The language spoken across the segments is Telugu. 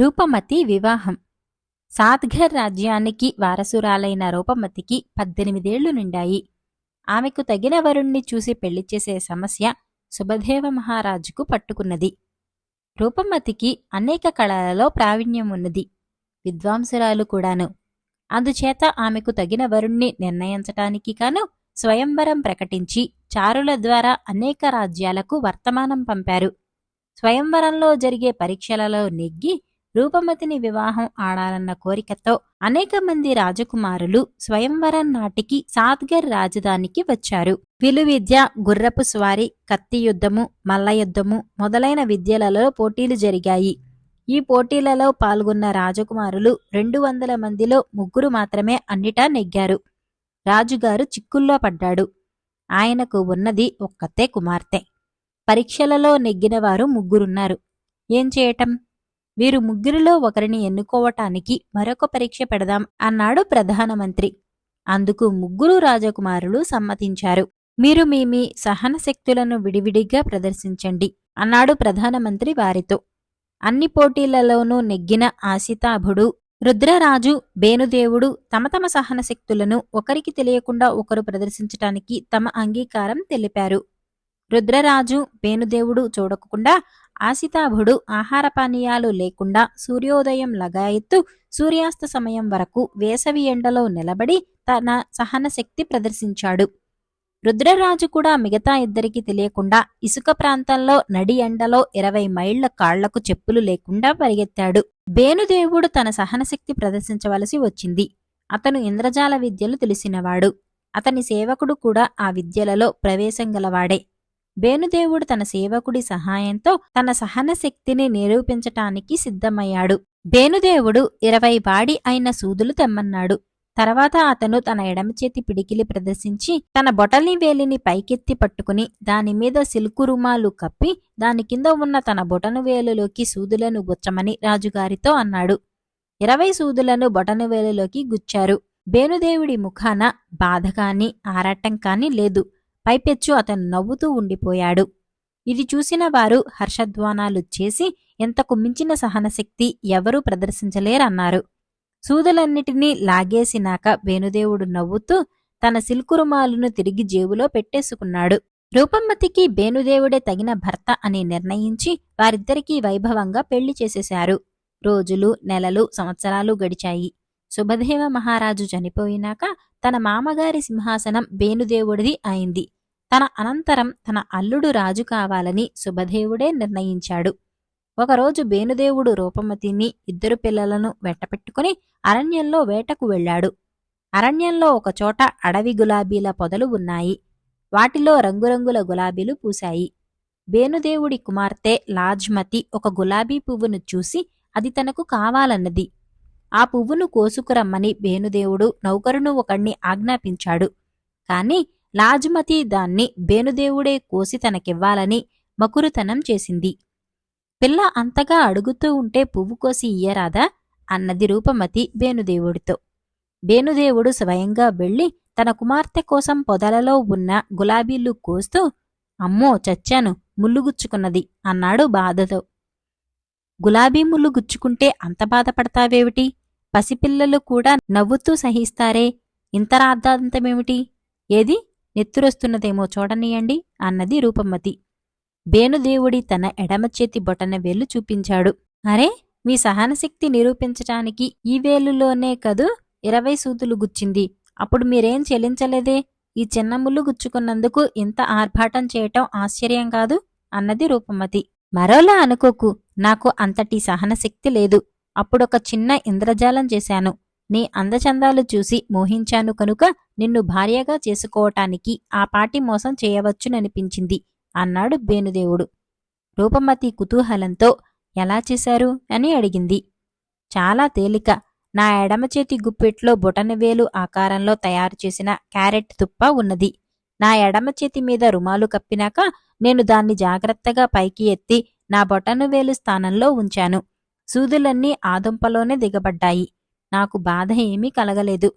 రూపమతి వివాహం. సాత్ఘర్ రాజ్యానికి వారసురాలైన రూపమతికి పద్దెనిమిదేళ్ళు నిండాయి. ఆమెకు తగిన వరుణ్ణి చూసి పెళ్ళి చేసే సమస్య సుభదేవ మహారాజుకు పట్టుకున్నది. రూపమతికి అనేక కళలలో ప్రావీణ్యం ఉన్నది. విద్వాంసురాలు కూడాను. అందుచేత ఆమెకు తగిన వరుణ్ణి నిర్ణయించటానికి కాను స్వయంవరం ప్రకటించి చారుల ద్వారా అనేక రాజ్యాలకు వర్తమానం పంపారు. స్వయంవరంలో జరిగే పరీక్షలలో నెగ్గి రూపమతిని వివాహం ఆడాలన్న కోరికతో అనేక మంది రాజకుమారులు స్వయంవరం నాటికి సాత్గర్ రాజధానికి వచ్చారు. విలువిద్య గుర్రపు స్వారీ కత్తి యుద్ధము మల్ల యుద్ధము మొదలైన విద్యలలో పోటీలు జరిగాయి. ఈ పోటీలలో పాల్గొన్న రాజకుమారులు రెండు వందల మందిలో ముగ్గురు మాత్రమే అన్నిటా నెగ్గారు. రాజుగారు చిక్కుల్లో పడ్డాడు. ఆయనకు ఉన్నది ఒక్కతే కుమార్తె. పరీక్షలలో నెగ్గినవారు ముగ్గురున్నారు. ఏం చేయటం? వీరు ముగ్గురిలో ఒకరిని ఎన్నుకోవటానికి మరొక పరీక్ష పెడదాం అన్నాడు ప్రధానమంత్రి. అందుకు ముగ్గురు రాజకుమారులు సమ్మతించారు. మీరు మీ మీ సహన శక్తులను విడివిడిగా ప్రదర్శించండి అన్నాడు ప్రధానమంత్రి వారితో. అన్ని పోటీలలోనూ నెగ్గిన ఆశితాభుడు రుద్రరాజు బేనుదేవుడు తమ తమ సహన శక్తులను ఒకరికి తెలియకుండా ఒకరు ప్రదర్శించటానికి తమ అంగీకారం తెలిపారు. రుద్రరాజు బేనుదేవుడు చూడకుండా ఆశితాభుడు ఆహార పానీయాలు లేకుండా సూర్యోదయం లగాయత్తు సూర్యాస్త సమయం వరకు వేసవి ఎండలో నిలబడి తన సహన శక్తి ప్రదర్శించాడు. రుద్రరాజు కూడా మిగతా ఇద్దరికి తెలియకుండా ఇసుక ప్రాంతంలో నడి ఎండలో ఇరవై మైళ్ళ కాళ్ళకు చెప్పులు లేకుండా పరిగెత్తాడు. బేనుదేవుడు తన సహనశక్తి ప్రదర్శించవలసి వచ్చింది. అతను ఇంద్రజాల విద్యలు తెలిసినవాడు. అతని సేవకుడు కూడా ఆ విద్యలలో ప్రవేశం గలవాడే. బేనుదేవుడు తన సేవకుడి సహాయంతో తన సహన శక్తిని నిరూపించటానికి సిద్ధమయ్యాడు. బేనుదేవుడు ఇరవై వాడి అయిన సూదులు తెమ్మన్నాడు. తర్వాత అతను తన ఎడమ చేతి పిడికిలి ప్రదర్శించి తన బొటలి వేలిని పైకెత్తి పట్టుకుని దానిమీద సిల్కు రుమాలు కప్పి దాని కింద ఉన్న తన బొటను వేలులోకి సూదులను గుచ్చమని రాజుగారితో అన్నాడు. ఇరవై సూదులను బొటను వేలులోకి గుచ్చారు. బేనుదేవుడి ముఖాన బాధ కాని ఆరాటం కాని లేదు. పైపెచ్చు అతను నవ్వుతూ ఉండిపోయాడు. ఇది చూసిన వారు హర్షధ్వానాలు చేసి ఎంతకు మించిన సహనశక్తి ఎవరూ ప్రదర్శించలేరన్నారు. సూదులన్నిటినీ లాగేసినాక వేణుదేవుడు నవ్వుతూ తన సిల్కురుమాలును తిరిగి జేబులో పెట్టేసుకున్నాడు. రూపమ్మతికి బేనుదేవుడే తగిన భర్త అని నిర్ణయించి వారిద్దరికీ వైభవంగా పెళ్ళి చేసేశారు. రోజులు నెలలు సంవత్సరాలు గడిచాయి. శుభదేవ మహారాజు చనిపోయినాక తన మామగారి సింహాసనం బేనుదేవుడిది అయింది. తన అనంతరం తన అల్లుడు రాజు కావాలని శుభదేవుడే నిర్ణయించాడు. ఒకరోజు బేనుదేవుడు రూపమతిని ఇద్దరు పిల్లలను వెంటపెట్టుకుని అరణ్యంలో వేటకు వెళ్ళాడు. అరణ్యంలో ఒకచోట అడవి గులాబీల పొదలు ఉన్నాయి. వాటిలో రంగురంగుల గులాబీలు పూశాయి. బేనుదేవుడి కుమార్తె లాజ్మతి ఒక గులాబీ పువ్వును చూసి అది తనకు కావాలన్నది. ఆ పువ్వును కోసుకురమ్మని బేనుదేవుడు నౌకరును ఒకణ్ణి ఆజ్ఞాపించాడు. కాని లాజ్మతి దాన్ని బేనుదేవుడే కోసి తనకివ్వాలని మకురుతనం చేసింది. పిల్ల అంతగా అడుగుతూ ఉంటే పువ్వు కోసి ఇయ్యరాదా? అన్నది రూపమతి బేనుదేవుడితో బేనుదేవుడు స్వయంగా వెళ్ళి తన కుమార్తె కోసం పొదలలో ఉన్న గులాబీలు కోస్తూ అమ్మో చచ్చాను ముల్లుగుచ్చుకున్నది అన్నాడు బాధతో. గులాబీ ముల్లు గుచ్చుకుంటే అంత బాధపడతావేమిటి? పసిపిల్లలు కూడా నవ్వుతూ సహిస్తారే? ఇంత రాద్ధాంతమేమిటి? ఏది? నెత్తురొస్తున్నదేమో చూడనీయండి అన్నది రూపమతి. బేనుదేవుడి తన ఎడమ చేతి బొటన వేలు చూపించాడు. అరే మీ సహనశక్తి నిరూపించటానికి ఈ వేలులోనే కదూ ఇరవై సూతులు గుచ్చింది. అప్పుడు మీరేం చెల్లించలేదే ఈ చిన్నముళ్ళు గుచ్చుకున్నందుకు ఇంత ఆర్భాటం చేయటం ఆశ్చర్యం కాదు? అన్నది రూపమతి. మరోలా అనుకోకు నాకు అంతటి సహనశక్తి లేదు. అప్పుడొక చిన్న ఇంద్రజాలం చేశాను. నీ అందచందాలు చూసి మోహించాను కనుక నిన్ను భార్యగా చేసుకోవటానికి ఆ పాటి మోసం చేయవచ్చుననిపించింది అన్నాడు బేనుదేవుడు రూపమతి కుతూహలంతో ఎలా చేశారు? అని అడిగింది. చాలా తేలిక. నా ఎడమ చేతి గుప్పెట్లో బొటనవేలు ఆకారంలో తయారు చేసిన క్యారెట్ తుప్ప ఉన్నది. నా ఎడమ చేతి మీద రుమాలు కప్పినాక నేను దాన్ని జాగ్రత్తగా పైకి ఎత్తి నా బొటనవేలు స్థానంలో ఉంచాను. సూదులన్నీ ఆ దుంపలోనే దిగబడ్డాయి. నాకు బాధ ఏమీ కలగలేదు.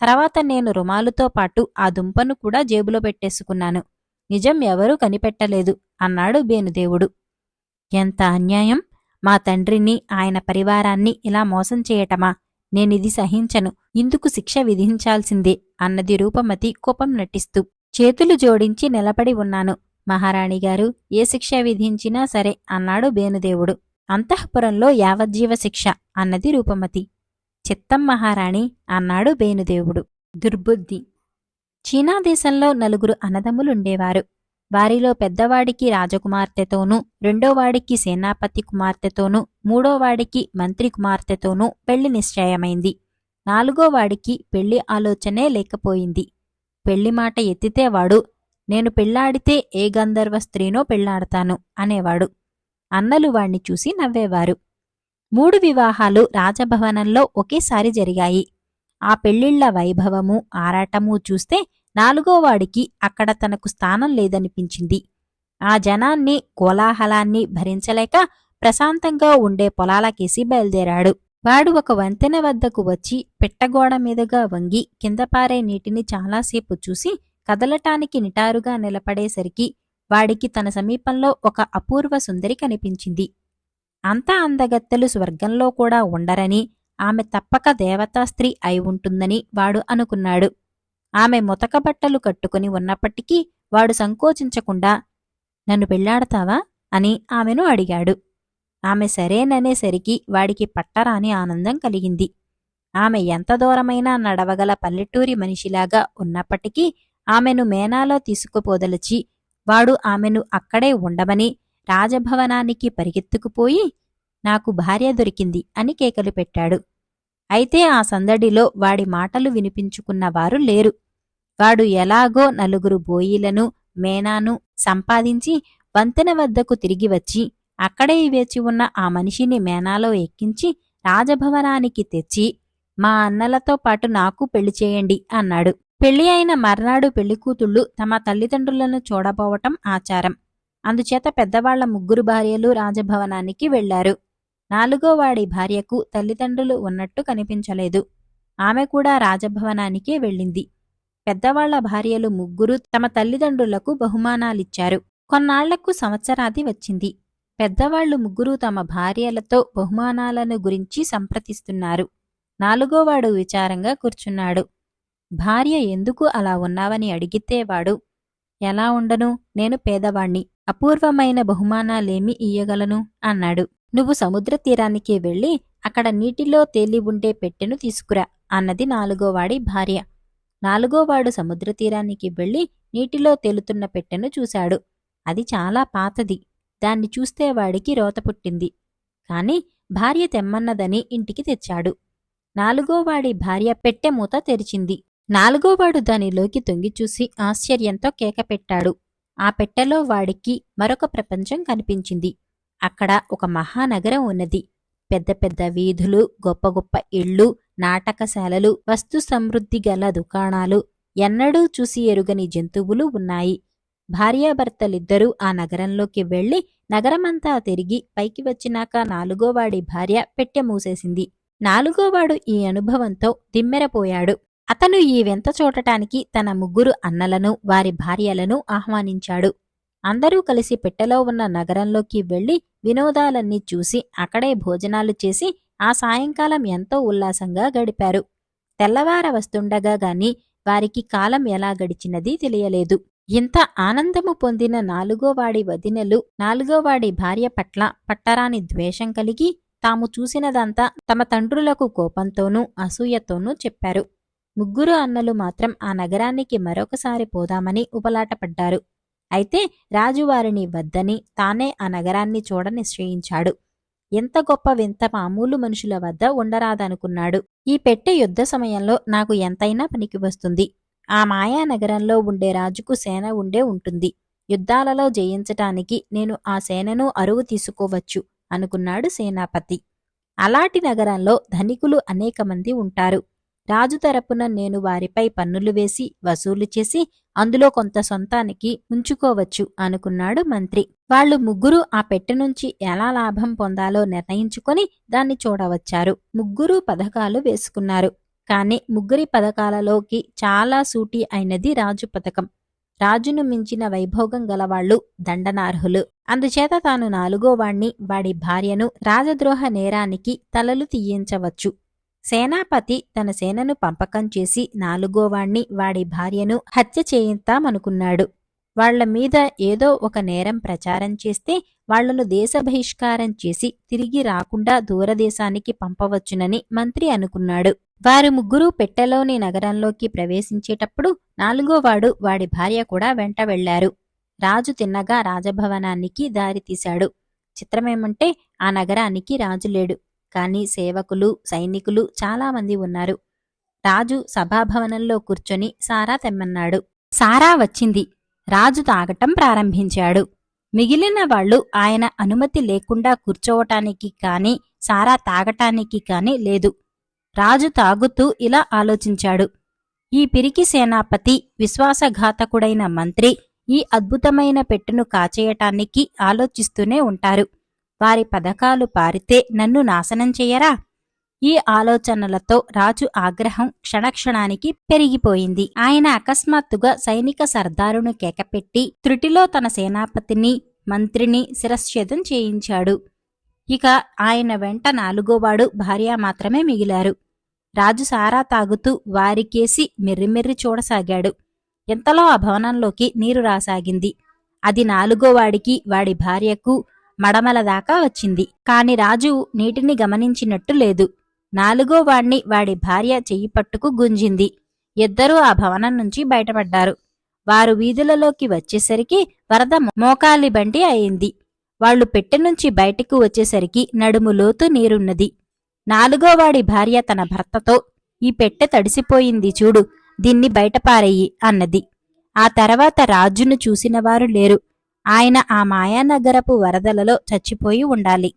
తర్వాత నేను రుమాలుతో పాటు ఆ దుంపను కూడా జేబులో పెట్టేసుకున్నాను. నిజం ఎవరూ కనిపెట్టలేదు అన్నాడు బేనుదేవుడు ఎంత అన్యాయం! మా తండ్రిని ఆయన పరివారాన్ని ఇలా మోసం చేయటమా? నేనిది సహించను. ఇందుకు శిక్ష విధించాల్సిందే అన్నది రూపమతి కోపం నటిస్తూ. చేతులు జోడించి నిలబడి ఉన్నాను. మహారాణిగారు ఏ శిక్ష విధించినా సరే అన్నాడు బేనుదేవుడు అంతఃపురంలో యావజ్జీవ శిక్ష అన్నది రూపమతి. చిత్తం మహారాణి అన్నాడు బేనుదేవుడు దుర్బుద్ధి. చీనా దేశంలో నలుగురు అన్నదమ్ములుండేవారు. వారిలో పెద్దవాడికి రాజకుమార్తెతోనూ రెండోవాడికి సేనాపతి కుమార్తెతోనూ మూడోవాడికి మంత్రి కుమార్తెతోనూ పెళ్ళి నిశ్చయమైంది. నాలుగోవాడికి పెళ్ళి ఆలోచనే లేకపోయింది. పెళ్ళి మాట ఎత్తితే వాడు నేను పెళ్ళాడితే ఏ గంధర్వ స్త్రీనో పెళ్ళాడతాను అనేవాడు. అన్నలు వాణ్ణి చూసి నవ్వేవారు. మూడు వివాహాలు రాజభవనంలో ఒకేసారి జరిగాయి. ఆ పెళ్ళిళ్ళ వైభవము ఆరాటము చూస్తే నాలుగోవాడికి అక్కడ తనకు స్థానం లేదనిపించింది. ఆ జనాన్ని కోలాహలాన్ని భరించలేక ప్రశాంతంగా ఉండే పొలాలకేసి బయలుదేరాడు. వాడు ఒక వంతెన వద్దకు వచ్చి పిట్టగోడ మీదుగా వంగి కింద పారే నీటిని చాలాసేపు చూసి కదలటానికి నిటారుగా నిలబడేసరికి వాడికి తన సమీపంలో ఒక అపూర్వ సుందరి కనిపించింది. అంత అందగత్తెలు స్వర్గంలో కూడా ఉండరని ఆమె తప్పక దేవతా స్త్రీ అయి ఉంటుందని వాడు అనుకున్నాడు. ఆమె ముతక బట్టలు కట్టుకుని ఉన్నప్పటికీ వాడు సంకోచించకుండా నన్ను పెళ్ళాడతావా అని ఆమెను అడిగాడు. ఆమె సరేననేసరికి వాడికి పట్టరాని ఆనందం కలిగింది. ఆమె ఎంత దూరమైనా నడవగల పల్లెటూరి మనిషిలాగా ఉన్నప్పటికీ ఆమెను మేనాలో తీసుకుపోదలచి వాడు ఆమెను అక్కడే ఉండమని రాజభవనానికి పరిగెత్తుకుపోయి నాకు భార్య దొరికింది అని కేకలు పెట్టాడు. అయితే ఆ సందడిలో వాడి మాటలు వినిపించుకున్న వారు లేరు. వాడు ఎలాగో నలుగురు బోయిలను మేనాను సంపాదించి వంతెన వద్దకు తిరిగి వచ్చి అక్కడే వేచి ఉన్న ఆ మనిషిని మేనాలో ఎక్కించి రాజభవనానికి తెచ్చి మా అన్నలతో పాటు నాకు పెళ్ళి చేయండి అన్నాడు. పెళ్ళి అయిన మర్నాడు పెళ్ళికూతుళ్ళు తమ తల్లిదండ్రులను చూడబోవటం ఆచారం. అందుచేత పెద్దవాళ్ళ ముగ్గురు భార్యలు రాజభవనానికి వెళ్ళారు. నాలుగోవాడి భార్యకు తల్లిదండ్రులు ఉన్నట్టు కనిపించలేదు. ఆమె కూడా రాజభవనానికే వెళ్ళింది. పెద్దవాళ్ళ భార్యలు ముగ్గురు తమ తల్లిదండ్రులకు బహుమానాలిచ్చారు. కొన్నాళ్ళకు సంవత్సరాది వచ్చింది. పెద్దవాళ్ళు ముగ్గురు తమ భార్యలతో బహుమానాలను గురించి సంప్రదిస్తున్నారు. నాలుగోవాడు విచారంగా కూర్చున్నాడు. భార్య ఎందుకు అలా ఉన్నావని అడిగితే వాడు ఎలా ఉండను? నేను పేదవాణ్ణి. అపూర్వమైన బహుమానాలేమి ఇయ్యగలను అన్నాడు. నువ్వు సముద్ర తీరానికి వెళ్ళి అక్కడ నీటిలో తేలి ఉండే పెట్టెను తీసుకురా అన్నది నాలుగోవాడి భార్య. నాలుగోవాడు సముద్ర తీరానికి వెళ్ళి నీటిలో తేలుతున్న పెట్టెను చూశాడు. అది చాలా పాతది. దాన్ని చూస్తే వాడికి రోత పుట్టింది. కాని భార్య తెమ్మన్నదని ఇంటికి తెచ్చాడు. నాలుగోవాడి భార్య పెట్టె మూత తెరిచింది. నాలుగోవాడు దానిలోకి తొంగిచూసి ఆశ్చర్యంతో కేకపెట్టాడు. ఆ పెట్టెలో వాడికి మరొక ప్రపంచం కనిపించింది. అక్కడ ఒక మహానగరం ఉన్నది. పెద్ద పెద్ద వీధులు గొప్ప గొప్ప ఇళ్ళు నాటకశాలలు వస్తు సమృద్ధి గల దుకాణాలు ఎన్నడూ చూసి ఎరుగని జంతువులు ఉన్నాయి. భార్యాభర్తలిద్దరూ ఆ నగరంలోకి వెళ్ళి నగరమంతా తిరిగి పైకి వచ్చినాక నాలుగోవాడి భార్య పెట్టె మూసేసింది. నాలుగోవాడు ఈ అనుభవంతో దిమ్మెరపోయాడు. అతను ఈ వింత చూడటానికి తన ముగ్గురు అన్నలను వారి భార్యలను ఆహ్వానించాడు. అందరూ కలిసి పెట్టెలో ఉన్న నగరంలోకి వెళ్ళి వినోదాలన్నీ చూసి అక్కడే భోజనాలు చేసి ఆ సాయంకాలం ఎంతో ఉల్లాసంగా గడిపారు. తెల్లవార వస్తుండగా గాని వారికి కాలం ఎలా గడిచినది తెలియలేదు. ఇంత ఆనందము పొందిన నాలుగోవాడి వదినలు నాలుగోవాడి భార్య పట్ల పట్టరాని ద్వేషం కలిగి తాము చూసినదంతా తమ తండ్రులకు కోపంతోనూ అసూయతోనూ చెప్పారు. ముగ్గురు అన్నలు మాత్రం ఆ నగరానికి మరొకసారి పోదామని ఉపలాటపడ్డారు. అయితే రాజు వారిని వద్దని తానే ఆ నగరాన్ని చూడనిశ్చయించాడు. ఎంత గొప్ప వింత మామూలు మనుషుల వద్ద ఉండరాదనుకున్నాడు. ఈ పెట్టె యుద్ధ సమయంలో నాకు ఎంతైనా పనికి వస్తుంది. ఆ మాయా నగరంలో ఉండే రాజుకు సేన ఉండే ఉంటుంది. యుద్ధాలలో జయించటానికి నేను ఆ సేనను అరువు తీసుకోవచ్చు అనుకున్నాడు సేనాపతి. అలాంటి నగరంలో ధనికులు అనేక మంది ఉంటారు. రాజు తరపున నేను వారిపై పన్నులు వేసి వసూలు చేసి అందులో కొంత సొంతానికి ఉంచుకోవచ్చు అనుకున్నాడు మంత్రి. వాళ్ళు ముగ్గురు ఆ పెట్టె నుంచి ఎలా లాభం పొందాలో నిర్ణయించుకొని దాన్ని చూడవచ్చారు. ముగ్గురు పథకాలు వేసుకున్నారు. కాని ముగ్గురి పథకాలలోకి చాలా సూటి అయినది రాజు పథకం. రాజును మించిన వైభోగం గలవాళ్ళు దండనార్హులు. అందుచేత తాను నాలుగో వాణ్ణి వాడి భార్యను రాజద్రోహ నేరానికి తలలు తీయించవచ్చు. సేనాపతి తన సేనను పంపకం చేసి నాలుగోవాణ్ణి వాడి భార్యను హత్య చేయిద్దామనుకున్నాడు వాళ్ళ మీద ఏదో ఒక నేరం ప్రచారం చేస్తే వాళ్ళను దేశ బహిష్కారం చేసి తిరిగి రాకుండా దూరదేశానికి పంపవచ్చునని మంత్రి అనుకున్నాడు. వారు ముగ్గురు పెట్టెలోని నగరంలోకి ప్రవేశించేటప్పుడు నాలుగోవాడు వాడి భార్య కూడా వెంట వెళ్ళారు. రాజు తిన్నగా రాజభవనానికి దారితీశాడు చిత్రమేమంటే ఆ నగరానికి రాజు లేడు. కానీ సేవకులు సైనికులు చాలామంది ఉన్నారు. రాజు సభాభవనంలో కూర్చొని సారా తెమ్మన్నాడు. సారా వచ్చింది. రాజు తాగటం ప్రారంభించాడు. మిగిలిన వాళ్ళు ఆయన అనుమతి లేకుండా కూర్చోవటానికి కాని సారా తాగటానికి కాని లేదు. రాజు తాగుతూ ఇలా ఆలోచించాడు. ఈ పిరికి సేనాపతి విశ్వాసఘాతకుడైన మంత్రి ఈ అద్భుతమైన పెట్టును కాచేయటానికి ఆలోచిస్తూనే ఉంటారు. వారి పథకాలు పారితే నన్ను నాశనం చెయ్యరా ఈ ఆలోచనలతో రాజు ఆగ్రహం క్షణక్షణానికి పెరిగిపోయింది. ఆయన అకస్మాత్తుగా సైనిక సర్దారును కేకపెట్టి త్రుటిలో తన సేనాపతిని మంత్రిని శిరశ్ఛేదం చేయించాడు. ఇక ఆయన వెంట నాలుగోవాడు భార్య మాత్రమే మిగిలారు. రాజు సారా తాగుతూ వారికేసి మెర్రిమెర్రి చూడసాగాడు. ఎంతలో ఆ భవనంలోకి నీరు రాసాగింది. అది నాలుగోవాడికి వాడి భార్యకు మడమల దాకా వచ్చింది. కాని రాజు నీటిని గమనించినట్టు లేదు. నాలుగో వాణ్ణి వాడి భార్య చెయ్యి పట్టుకు గుంజింది. ఇద్దరూ ఆ భవనం నుంచి బయటపడ్డారు. వారు వీధులలోకి వచ్చేసరికి వరద మోకాలి బండి అయింది. వాళ్ళు పెట్టె నుంచి బయటకు వచ్చేసరికి నడుము లోతు నీరున్నది. నాలుగోవాడి భార్య తన భర్తతో ఈ పెట్టె తడిసిపోయింది చూడు దీన్ని బయటపారెయ్యి అన్నది. ఆ తర్వాత రాజును చూసినవారు లేరు. ఆయన ఆ మాయానగరపు వరదలలో చచ్చిపోయి ఉండాలి.